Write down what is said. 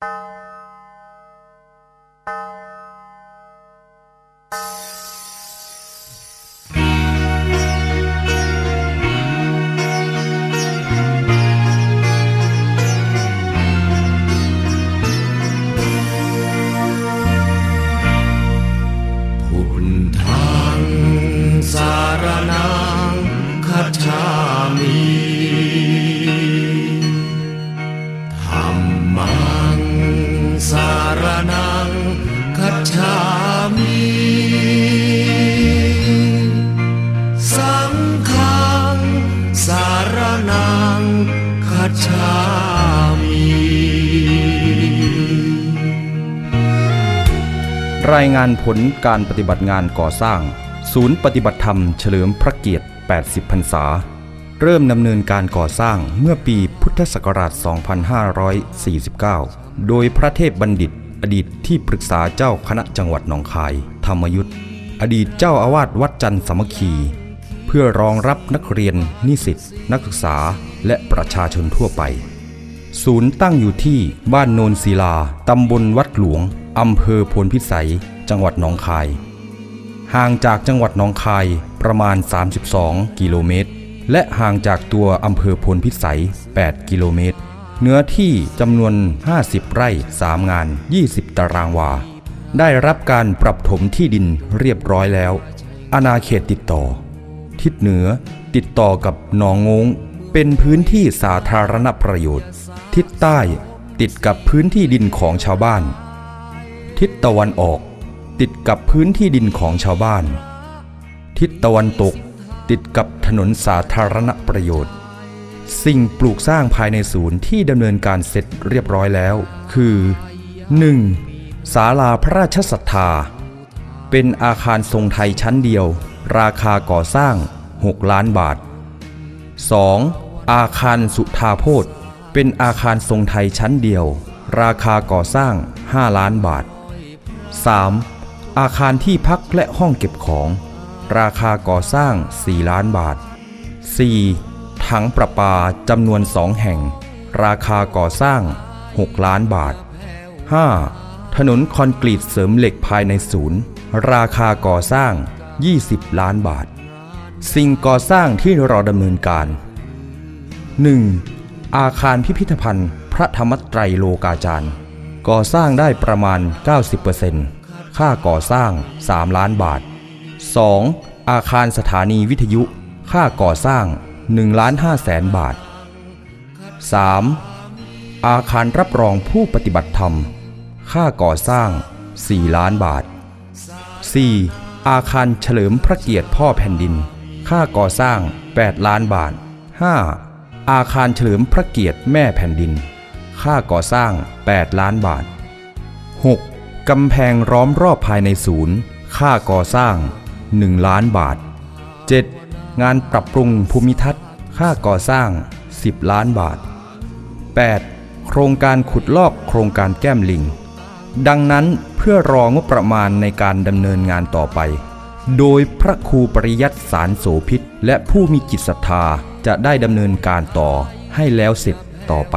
พุ รายงานผลการปฏิบัติงานก่อสร้าง ศูนย์ปฏิบัติธรรมเฉลิมพระเกียรติ 80 พรรษา เริ่มดำเนินการก่อสร้างเมื่อปีพุทธศักราช 2549 โดยพระเทพบัณฑิต อดีตที่ปรึกษาเจ้าคณะจังหวัดหนองคาย ธรรมยุทธอดีตเจ้าอาวาสวัดจันทร์สามัคคี เพื่อรองรับนักเรียน นิสิต นักศึกษา และประชาชนทั่วไป ศูนย์ตั้งอยู่ที่บ้านโนนศิลา ตำบลวัดหลวง อำเภอพนพิสัย จังหวัดหนองคาย ห่างจากจังหวัดหนองคายประมาณ 32 กิโลเมตร และห่างจากตัวอำเภอพนพิสัย 8 กิโลเมตร เนื้อที่จำนวน 50 ไร่ 3 งาน 20 ตารางวา ได้รับการปรับถมที่ดินเรียบร้อยแล้ว อาณาเขตติดต่อ ทิศเหนือติดต่อกับหนองงงเป็นพื้นที่สาธารณประโยชน์ ทิศใต้ติดกับพื้นที่ดินของชาวบ้าน ทิศตะวันออกติดกับพื้นที่ดินของชาวบ้าน ทิศตะวันตกติดกับถนนสาธารณประโยชน์ สิ่งปลูกสร้างภายในศูนย์ที่ดำเนินการเสร็จเรียบร้อยแล้ว คือ 1. ศาลาพระราชศรัทธา เป็นอาคารทรงไทยชั้นเดียว ราคาก่อสร้าง 6 ล้านบาท 2. อาคารสุทาโพธเป็นอาคารทรงไทยชั้นเดียว ราคาก่อสร้าง 5 ล้านบาท 3. อาคารที่พักและห้องเก็บของ ราคาก่อสร้าง 4 ล้านบาท 4. ถังประปาจำนวน 2 แห่ง ราคาก่อสร้าง 6 ล้านบาท 5. ถนนคอนกรีตเสริมเหล็กภายในศูนย์ ราคาก่อสร้าง 20 ล้านบาท สิ่งก่อสร้างที่รอดำเนินการ 1. อาคารพิพิธภัณฑ์ พระธรรมไตรโลกาจารย์ ก่อสร้างได้ประมาณ 90% ค่าก่อสร้าง 3 ล้านบาท 2. อาคารสถานีวิทยุ ค่าก่อสร้าง1ล้าน5แสนบาท 3. อาคารรับรองผู้ปฏิบัติธรรม ค่าก่อสร้าง 4 ล้านบาท 4. อาคารเฉลิมพระเกียรติพ่อแผ่นดิน ค่าก่อสร้าง 8 ล้านบาท 5. อาคารเฉลิมพระเกียรติแม่แผ่นดิน ค่าก่อสร้าง 8 ล้านบาท 6. กำแพงล้อมรอบภายในศูนย์ ค่าก่อสร้าง 1 ล้านบาท 7. งานปรับปรุงภูมิทัศน์ ค่าก่อสร้าง 10 ล้านบาท 8. โครงการขุดลอกโครงการแก้มลิง ดังนั้นเพื่อรองบประมาณในการดำเนินงานต่อไป โดยพระครูปริยัติสารโสพิษ และผู้มีจิตศรัทธาจะได้ดำเนินการต่อให้แล้วเสร็จต่อไป